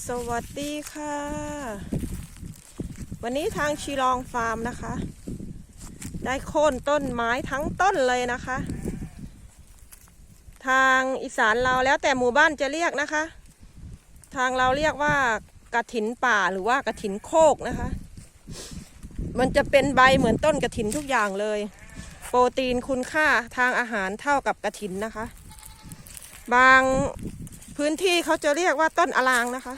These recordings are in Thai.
สวัสดีค่ะ วันนี้ทางชีลองฟาร์มนะคะ ได้โค่นต้นไม้ทั้งต้นเลยนะคะ ทางอีสานเราแล้วแต่หมู่บ้านจะเรียกนะคะ ทางเราเรียกว่ากระถินป่าหรือว่ากระถินโคกนะคะ มันจะเป็นใบเหมือนต้นกระถินทุกอย่างเลย โปรตีนคุณค่าทางอาหารเท่ากับกระถินนะคะ บาง พื้นที่เขาจะเรียกว่าต้นอลางนะคะ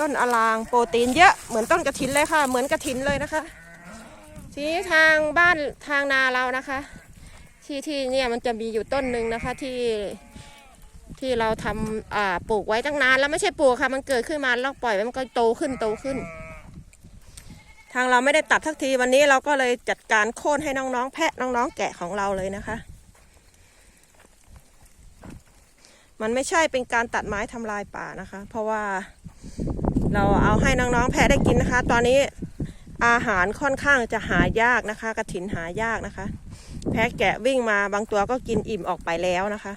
ต้นอลางโปรตีนเยอะเหมือนต้นกระถินเลยค่ะ เหมือนกระถินเลยนะคะทีนี้ทางบ้านทางนาเรานะคะ ที่ที่เนี่ยมันจะมีอยู่ต้นหนึ่งนะคะที่ที่เราทำปลูกไว้ตั้งนานแล้วไม่ใช่ปลูกค่ะ มันเกิดขึ้นมาแล้วปล่อยไว้มันก็โตขึ้นโตขึ้น ทางเราไม่ได้ตัดทักทีวันนี้เราก็เลยจัดการโค่นให้น้องๆ แพะน้องๆ แกะของเราเลยนะคะ มันไม่ใช่เป็นการตัดไม้ทำลายป่านะคะ เพราะว่าเราเอาให้น้องๆแพะได้กินนะคะ ตอนนี้อาหารค่อนข้างจะหายากนะคะกระถินหายากนะคะ แพะแกะวิ่งมาบางตัวก็กินอิ่มออกไปแล้วนะคะ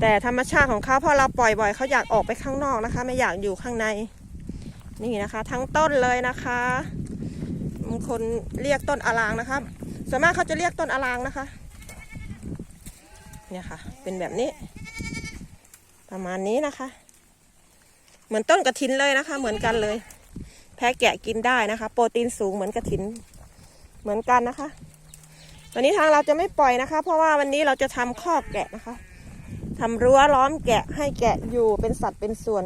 แต่ธรรมชาติของเขาพอเราปล่อยบ่อยเขาอยากออกไปข้างนอกนะคะ ไม่อยากอยู่ข้างใน นี่นะคะ ทั้งต้นเลยนะคะบางคนเรียกต้นอลางนะคะส่วนมากเขาจะเรียกต้นอลางนะคะ เนี่ยค่ะ เป็นแบบนี้ ประมาณนี้นะคะ เหมือนต้นกระถินเลยนะคะ เหมือนกันเลย แพะแกะกินได้นะคะ โปรตีนสูงเหมือนกระถิน เหมือนกันนะคะวันนี้ทางเราจะไม่ปล่อยนะคะ เพราะว่าวันนี้เราจะทำคอกแกะนะคะทำรั้วล้อมแกะให้แกะอยู่เป็นสัตว์เป็นส่วน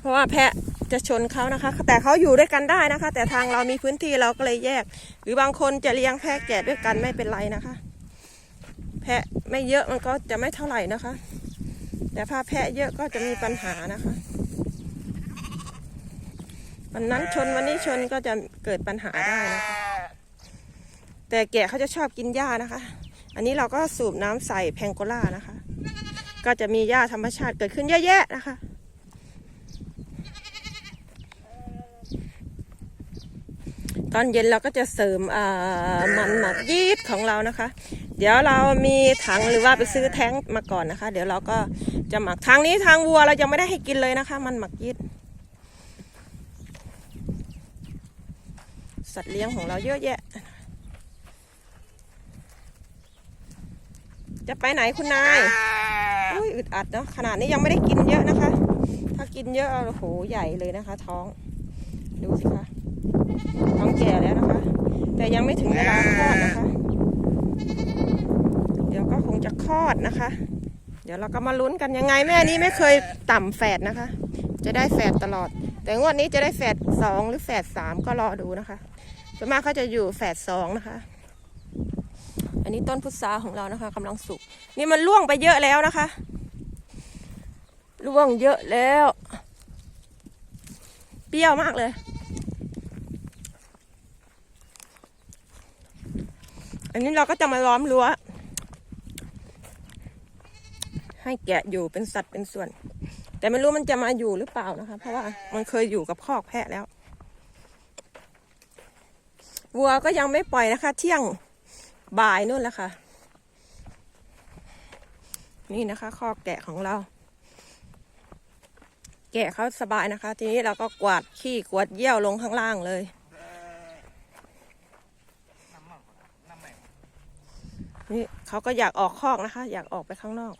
เพราะว่าแพะจะชนเขานะคะ แต่เขาอยู่ด้วยกันได้นะคะ แต่ทางเรามีพื้นที่เราก็เลยแยก หรือบางคนจะเลี้ยงแพะแกะด้วยกันไม่เป็นไรนะคะ แพะไม่เยอะมันก็จะไม่เท่าไหร่นะคะ แต่ถ้าแพะเยอะก็จะมีปัญหานะคะวันนั้นชนวันนี้ชนก็จะเกิดปัญหาได้นะคะแต่แกะเขาจะชอบกินหญ้านะคะ อันนี้เราก็สูบน้ำใส่แพงโกล่านะคะ ก็จะมีหญ้าธรรมชาติเกิดขึ้นเยอะแยะนะคะตอนเย็นเราก็จะเสริมอ่ามันหมักยีสต์ของเรานะคะ เดี๋ยวเรามีถังหรือว่าไปซื้อแท้งมาก่อนนะคะ เดี๋ยวเราก็จะหมักทางนี้ทางวัวเรายังไม่ได้ให้กินเลยนะคะ มันหมักยีสต์สัตว์เลี้ยงของเราเยอะแยะ จะไปไหนคุณนายอุ้ยอึดอัดเนาะขนาดนี้ยังไม่ได้กินเยอะนะคะ ถ้ากินเยอะโอ้โหใหญ่เลยนะคะ ท้องดูสิคะท้องแก่แล้วนะคะ แต่ยังไม่ถึงเวลาคลอดนะคะ จะคลอดนะคะ เดี๋ยวเราก็มาลุ้นกันยังไงแม่นี้ไม่เคยต่ำแฝดนะคะ จะได้แฝดตลอด แต่งวดนี้จะได้แฝดสองหรือแฝดสามก็รอดูนะคะส่วนมากเขาจะอยู่แฝดสองนะคะ อันนี้ต้นพุทราของเรานะคะกำลังสุก นี่มันล่วงไปเยอะแล้วนะคะล่วงเยอะแล้ว เปรี้ยวมากเลย อันนี้เราก็จะมาล้อมรั้ว ให้แกะอยู่เป็นสัตว์เป็นส่วน แต่ไม่รู้มันจะมาอยู่หรือเปล่านะคะ เพราะว่ามันเคยอยู่กับคอกแพะแล้ว วัวก็ยังไม่ปล่อยนะคะ เที่ยงบ่ายนู่นแหละค่ะ นี่นะคะคอกแกะของเรา แกะเขาสบายนะคะ ทีนี้เราก็กวาดขี้กวาดเยี่ยวลงข้างล่างเลยนี่เขาก็อยากออกคอกนะคะ อยากออกไปข้างนอก